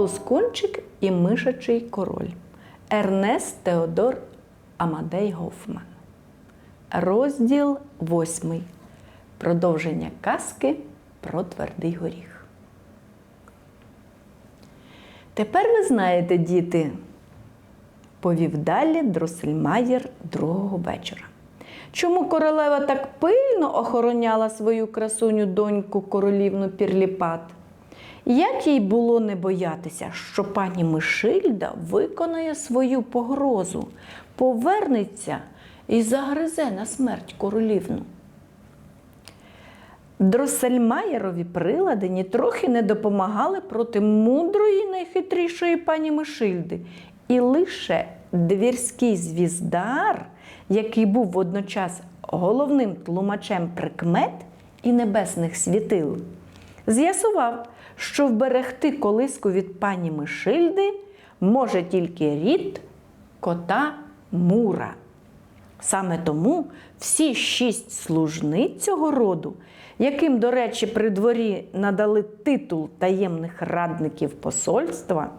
Лускунчик і мишачий король. Ернест Теодор Амадей Гофман. Розділ восьмий. Продовження казки про твердий горіх. Тепер ви знаєте, діти, повів далі Дросельмаєр другого вечора. Чому королева так пильно охороняла свою красуню доньку королівну Пірліпат? Як їй було не боятися, що пані Мишильда виконає свою погрозу, повернеться і загризе на смерть королівну? Дросельмаєрові прилади нітрохи не допомагали проти мудрої найхитрішої пані Мишильди. І лише двірський звіздар, який був водночас головним тлумачем прикмет і небесних світил, з'ясував, що вберегти колиску від пані Мишильди може тільки рід кота Мура. Саме тому всі шість служниць цього роду, яким, до речі, при дворі надали титул таємних радників посольства,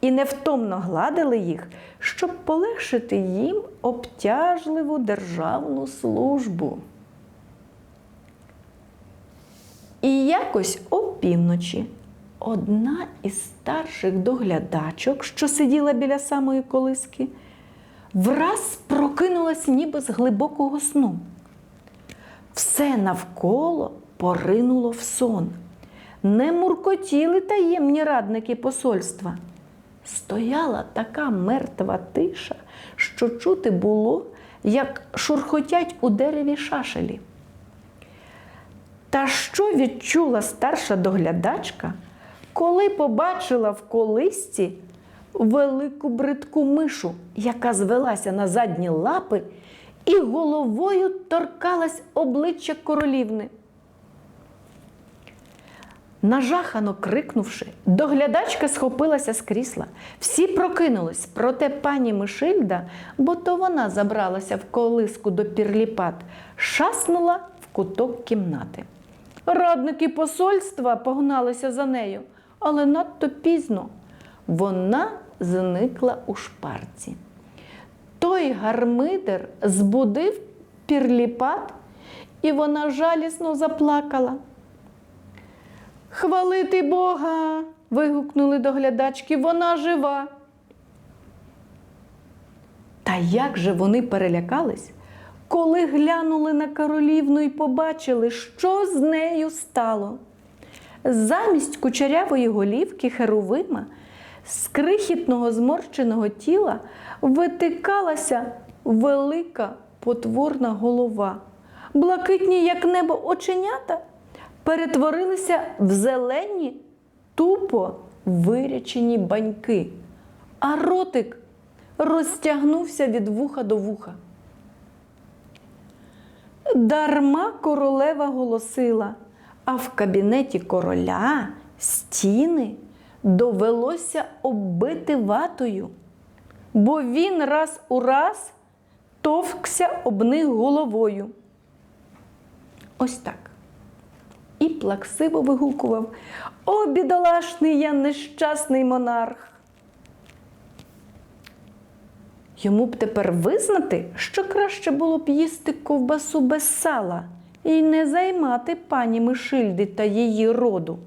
і невтомно гладили їх, щоб полегшити їм обтяжливу державну службу. І якось опівночі одна із старших доглядачок, що сиділа біля самої колиски, враз прокинулась ніби з глибокого сну. Все навколо поринуло в сон. Не муркотіли таємні радники посольства. Стояла така мертва тиша, що чути було, як шурхотять у дереві шашелі. Та що відчула старша доглядачка, коли побачила в колисці велику бридку мишу, яка звелася на задні лапи і головою торкалась обличчя королівни. Нажахано крикнувши, доглядачка схопилася з крісла. Всі прокинулись, проте пані Мишильда, бо то вона забралася в колиску до пірліпат, шаснула в куток кімнати. Радники посольства погналися за нею, але надто пізно вона зникла у шпарці. Той гармидер збудив пірліпат, і вона жалісно заплакала. Хвалити Бога. вигукнули доглядачки, вона жива. Та як же вони перелякались, коли глянули на королівну і побачили, що з нею стало. Замість кучерявої голівки Херувима з крихітного зморщеного тіла витикалася велика потворна голова. Блакитні, як небо, оченята перетворилися в зелені, тупо вирячені баньки, а ротик розтягнувся від вуха до вуха. Дарма королева голосила, а в кабінеті короля стіни довелося оббити ватою, бо він раз у раз товкся об них головою. Ось так. І плаксиво вигукував О, бідолашний я нещасний монарх. Йому б тепер визнати, що краще було б їсти ковбасу без сала і не займати пані Мишильди та її роду.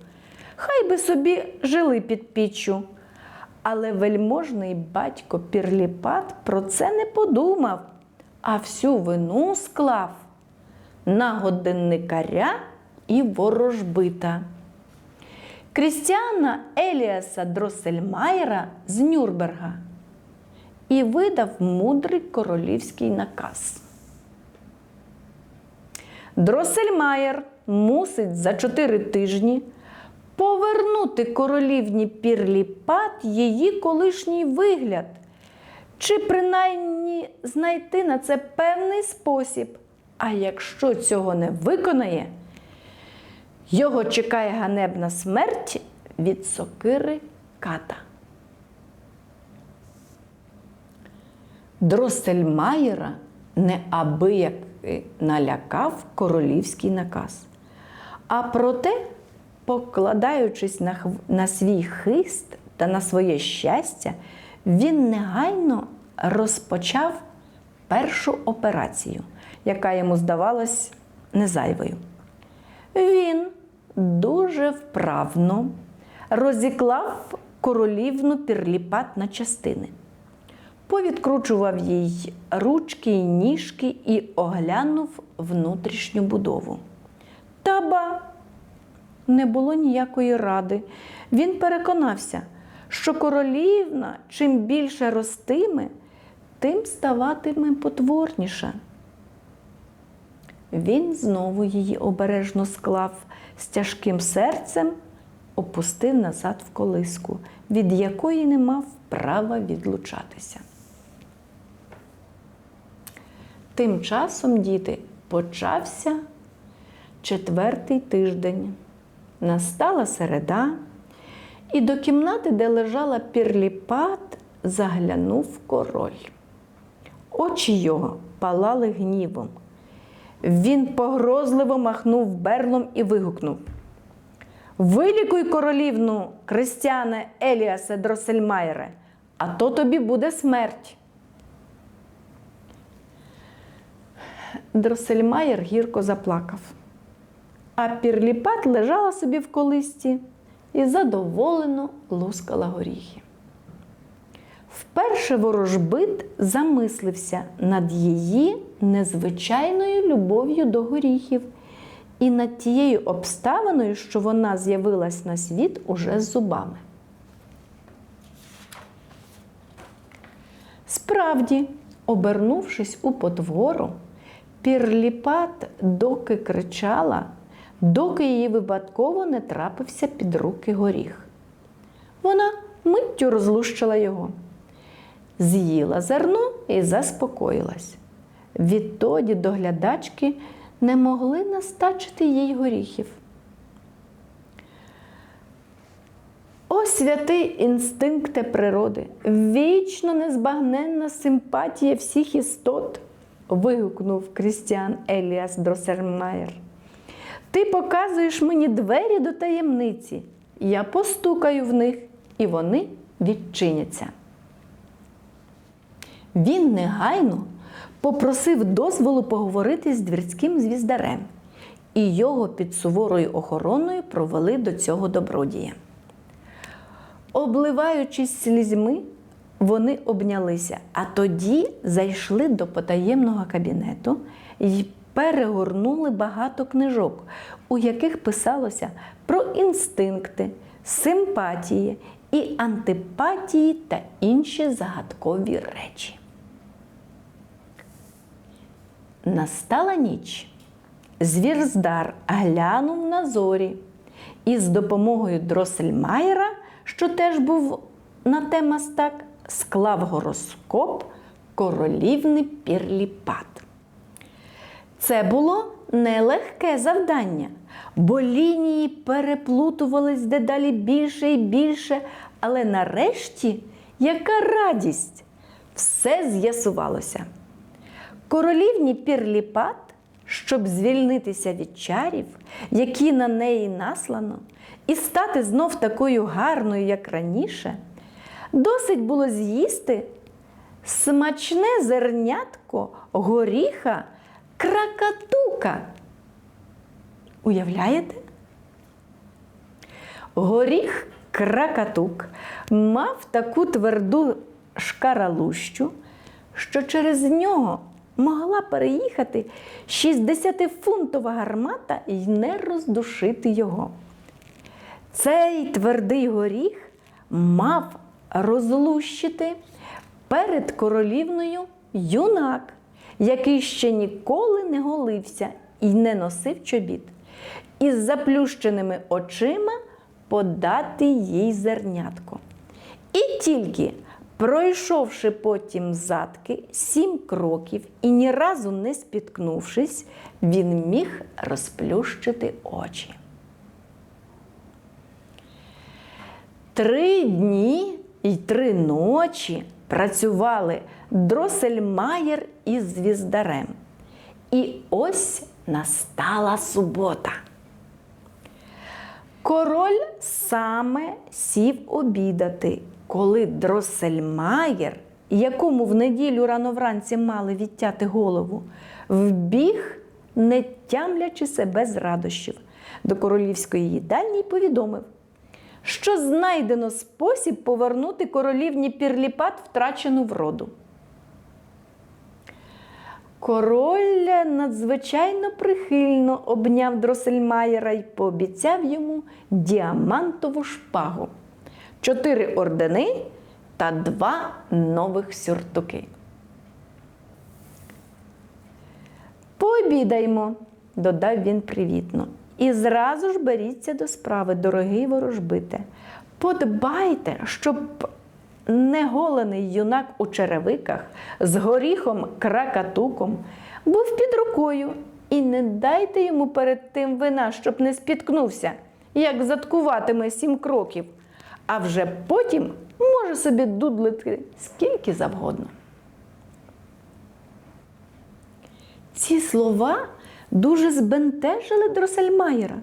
Хай би собі жили під піччю. Але вельможний батько Пірліпат про це не подумав, а всю вину склав на годинникаря і ворожбита. Крістіана Еліаса Дросельмайера з Нюрнберга і видав мудрий королівський наказ. Дросельмаєр мусить за чотири тижні повернути королівні пірліпат її колишній вигляд, чи принаймні знайти на це певний спосіб. А якщо цього не виконає, його чекає ганебна смерть від сокири ката. Дросельмаєра неабияк налякав королівський наказ. А проте, покладаючись на, хв- на свій хист Та на своє щастя, він негайно розпочав першу операцію, яка йому здавалась незайвою. Він дуже вправно розіклав королівну пірліпат на частини, повідкручував їй ручки й ніжки і оглянув внутрішню будову. Та ба! Не було ніякої ради. Він переконався, що королівна чим більше ростиме, тим ставатиме потворніша. Він знову її обережно склав з тяжким серцем, опустив назад в колиску, від якої не мав права відлучатися. Тим часом, діти, почався четвертий тиждень. Настала середа, і до кімнати, де лежала пірліпат, заглянув король. Очі його палали гнівом. Він погрозливо махнув берлом і вигукнув: Вилікуй королівну, Кристяне Еліасе Дросельмайре, а то тобі буде смерть. Дросельмайер гірко заплакав, а пірліпат лежала собі в колисті і задоволено лускала горіхи. Вперше ворожбит замислився над її незвичайною любов'ю до горіхів і над тією обставиною, що вона з'явилась на світ уже з зубами. Справді, обернувшись у потвору, пірліпат доки кричала, доки її випадково не трапився під руки горіх. Вона миттю розлущила його з'їла зерно і заспокоїлась. Відтоді доглядачки не могли настачити їй горіхів. О, святий інстинкте природи, вічно незбагненна симпатія всіх істот, вигукнув Крістіан Еліас Дросермайер. Ти показуєш мені двері до таємниці. Я постукаю в них, і вони відчиняться. Він негайно попросив дозволу поговорити з двірським звіздарем, і його під суворою охороною провели до цього добродія. Обливаючись слізьми, вони обнялися, а тоді зайшли до потаємного кабінету і перегорнули багато книжок, у яких писалося про інстинкти, симпатії і антипатії та інші загадкові речі. Настала ніч. Звірздар глянув на зорі і з допомогою Дросельмайера, що теж був на те мастак, склав гороскоп королівний пірліпат. Це було нелегке завдання, бо лінії переплутувались дедалі більше і більше, але нарешті яка радість! Все з'ясувалося. Королівні пірліпат, щоб звільнитися від чарів, які на неї наслано, і стати знов такою гарною, як раніше, досить було з'їсти смачне зернятко горіха кракатука. Уявляєте? Горіх кракатук мав таку тверду шкаралущу, що через нього могла переїхати 60-фунтова гармата і не роздушити його. Цей твердий горіх мав розлущити перед королівною юнак, який ще ніколи не голився і не носив чобіт, із заплющеними очима подати їй зернятко. І тільки Пройшовши потім задки сім кроків і ні разу не спіткнувшись, він міг розплющити очі. Три дні і три ночі працювали Дросельмаєр із звіздарем. І ось настала субота. Король саме сів обідати, коли Дроссельмаєр, якому в неділю рано вранці мали відтяти голову, вбіг, не тямлячи себе з радощів, до королівської їдальні й повідомив, що знайдено спосіб повернути королівні пірліпат втрачену вроду. Король надзвичайно прихильно обняв Дросельмаєра й пообіцяв йому діамантову шпагу, чотири ордени та два нових сюртуки. Пообідаймо, додав він привітно. І зразу ж беріться до справи, дорогий ворожбите. Подбайте, щоб неголений юнак у черевиках з горіхом кракатуком був під рукою, і не дайте йому перед тим вина, щоб не спіткнувся, як заткуватиме сім кроків, а вже потім може собі дудлити скільки завгодно. Ці слова дуже збентежили Дросельмаєра,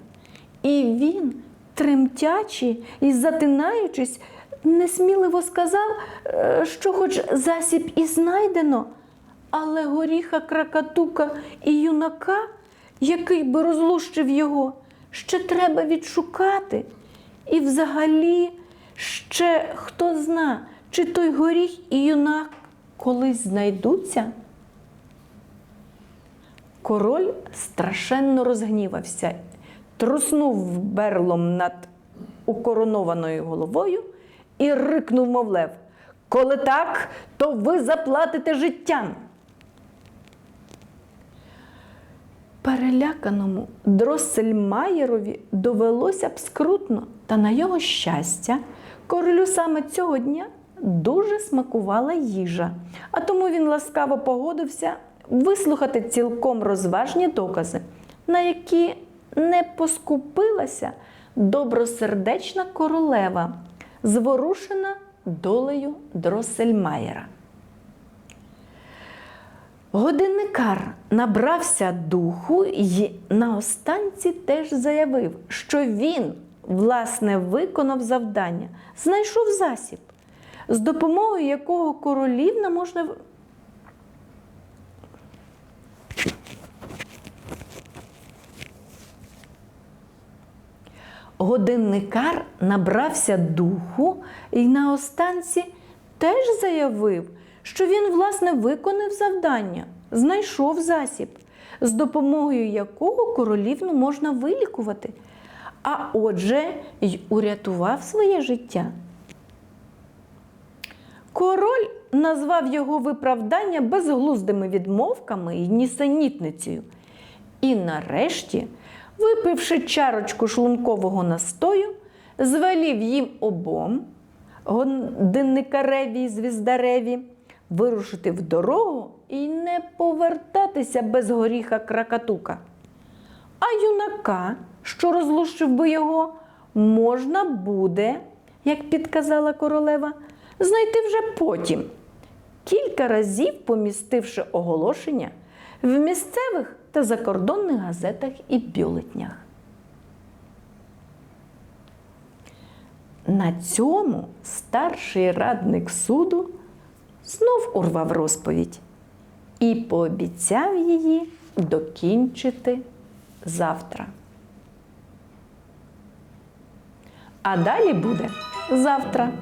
і він, тремтячи і затинаючись, несміливо сказав, е, що хоч засіб і знайдено, але горіха кракатука і юнака, який би розлущив його, ще треба відшукати. І взагалі ще хто зна, чи той горіх і юнак колись знайдуться. Король страшенно розгнівався, труснув берлом над укоронованою головою і рикнув, мовлев, коли так, то ви заплатите життям. Переляканому Дроссельмаєрові довелося б скрутно, та на його щастя, королю саме цього дня дуже смакувала їжа, а тому він ласкаво погодився вислухати цілком розважні докази, на які не поскупилася добросердечна королева, зворушена долею Дроссельмаєра. Годинникар набрався духу і наостанці теж заявив, що він, власне, виконав завдання, знайшов засіб, з допомогою якого королівна можна. Годинникар набрався духу і наостанці теж заявив, що він, власне, виконав завдання, знайшов засіб, з допомогою якого королівну можна вилікувати, а отже, й урятував своє життя. Король назвав його виправдання безглуздими відмовками і нісенітницею. І нарешті, випивши чарочку шлункового настою, звелів їм обом, годинникареві і звіздареві, вирушити в дорогу і не повертатися без горіха кракатука. А юнака, що розлущив би його, можна буде, як підказала королева, знайти вже потім, кілька разів помістивши оголошення в місцевих та закордонних газетах і бюлетнях. На цьому старший радник суду знов урвав розповідь і пообіцяв її докінчити завтра. А далі буде завтра.